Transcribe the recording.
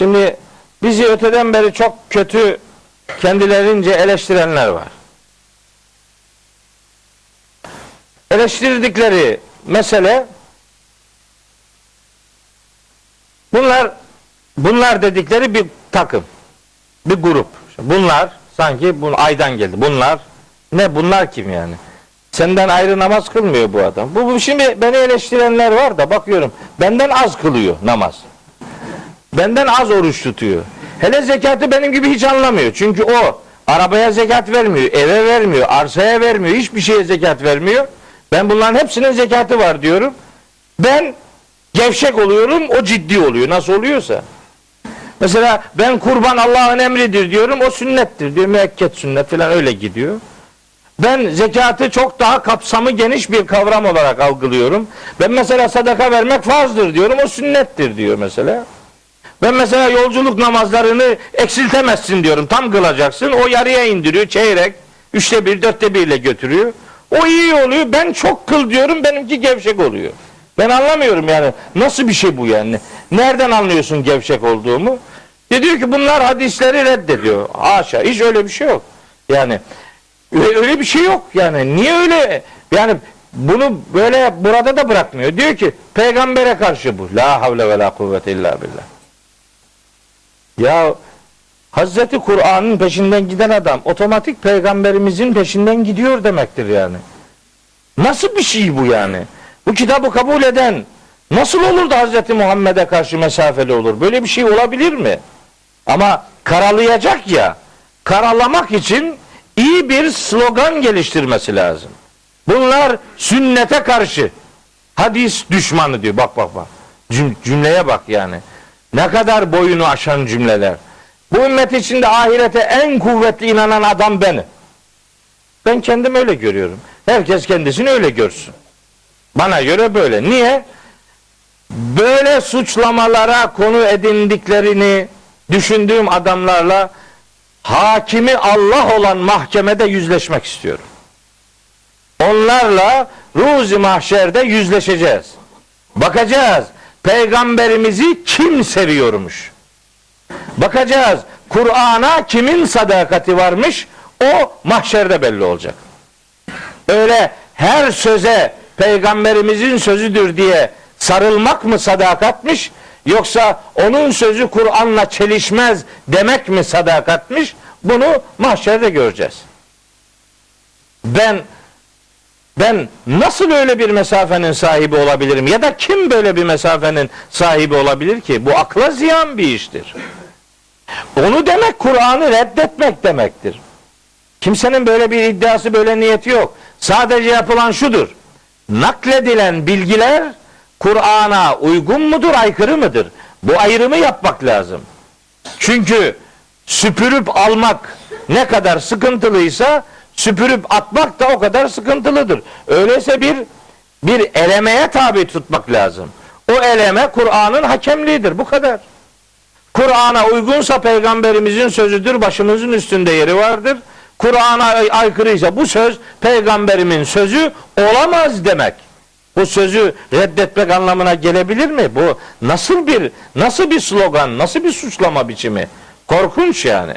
Şimdi bizi öteden beri çok kötü kendilerince eleştirenler var. Eleştirdikleri mesele bunlar bunlar dedikleri bir takım, bir grup. Bunlar sanki bu aydan geldi. Bunlar ne bunlar kim yani? Senden ayrı namaz kılmıyor bu adam. Bu, bu şimdi beni eleştirenler var da bakıyorum. Benden az kılıyor namaz. Benden az oruç tutuyor. Hele zekatı benim gibi hiç anlamıyor. Çünkü o arabaya zekat vermiyor, eve vermiyor, arsaya vermiyor, hiçbir şeye zekat vermiyor. Ben bunların hepsinin zekatı var diyorum. Ben gevşek oluyorum, o ciddi oluyor. Nasıl oluyorsa. Mesela ben kurban Allah'ın emridir diyorum, o sünnettir diyor. Müekket sünnet falan öyle gidiyor. Ben zekatı çok daha kapsamı geniş bir kavram olarak algılıyorum. Ben mesela sadaka vermek farzdır diyorum, o sünnettir diyor mesela. Ben mesela yolculuk namazlarını eksiltemezsin diyorum. Tam kılacaksın. O yarıya indiriyor. Çeyrek. Üçte bir, dörtte birle götürüyor. O iyi oluyor. Ben çok kıl diyorum. Benimki gevşek oluyor. Ben anlamıyorum yani. Nasıl bir şey bu yani? Nereden anlıyorsun gevşek olduğumu? De diyor ki bunlar hadisleri reddediyor. Haşa. Hiç öyle bir şey yok. Yani öyle, bir şey yok yani. Niye öyle? Yani bunu böyle burada da bırakmıyor. Diyor ki peygambere karşı bu. La havle ve la kuvvete illa billah. Ya Hazreti Kur'an'ın peşinden giden adam otomatik peygamberimizin peşinden gidiyor demektir yani. Nasıl bir şey bu yani? Bu kitabı kabul eden nasıl olur da Hazreti Muhammed'e karşı mesafeli olur? Böyle bir şey olabilir mi? Ama karalayacak ya, karalamak için iyi bir slogan geliştirmesi lazım. Bunlar sünnete karşı hadis düşmanı diyor. Bak bak bak. Cüm- Cümleye bak yani. Ne kadar boyunu aşan cümleler. Bu ümmet içinde ahirete en kuvvetli inanan adam benim. Ben kendim öyle görüyorum. Herkes kendisini öyle görsün. Bana göre böyle. Niye? Böyle suçlamalara konu edindiklerini düşündüğüm adamlarla hakimi Allah olan mahkemede yüzleşmek istiyorum. Onlarla ruzi mahşerde yüzleşeceğiz. Bakacağız peygamberimizi kim seviyormuş. Bakacağız Kur'an'a kimin sadakati varmış o mahşerde belli olacak. Öyle her söze peygamberimizin sözüdür diye sarılmak mı sadakatmiş yoksa onun sözü Kur'an'la çelişmez demek mi sadakatmiş bunu mahşerde göreceğiz. Ben ben nasıl öyle bir mesafenin sahibi olabilirim ya da kim böyle bir mesafenin sahibi olabilir ki? Bu akla ziyan bir iştir. Onu demek Kur'an'ı reddetmek demektir. Kimsenin böyle bir iddiası, böyle niyeti yok. Sadece yapılan şudur. Nakledilen bilgiler Kur'an'a uygun mudur, aykırı mıdır? Bu ayrımı yapmak lazım. Çünkü süpürüp almak ne kadar sıkıntılıysa süpürüp atmak da o kadar sıkıntılıdır. Öyleyse bir bir elemeye tabi tutmak lazım. O eleme Kur'an'ın hakemliğidir. Bu kadar. Kur'an'a uygunsa peygamberimizin sözüdür, başımızın üstünde yeri vardır. Kur'an'a ay- aykırıysa bu söz peygamberimin sözü olamaz demek. Bu sözü reddetmek anlamına gelebilir mi? Bu nasıl bir nasıl bir slogan, nasıl bir suçlama biçimi? Korkunç yani.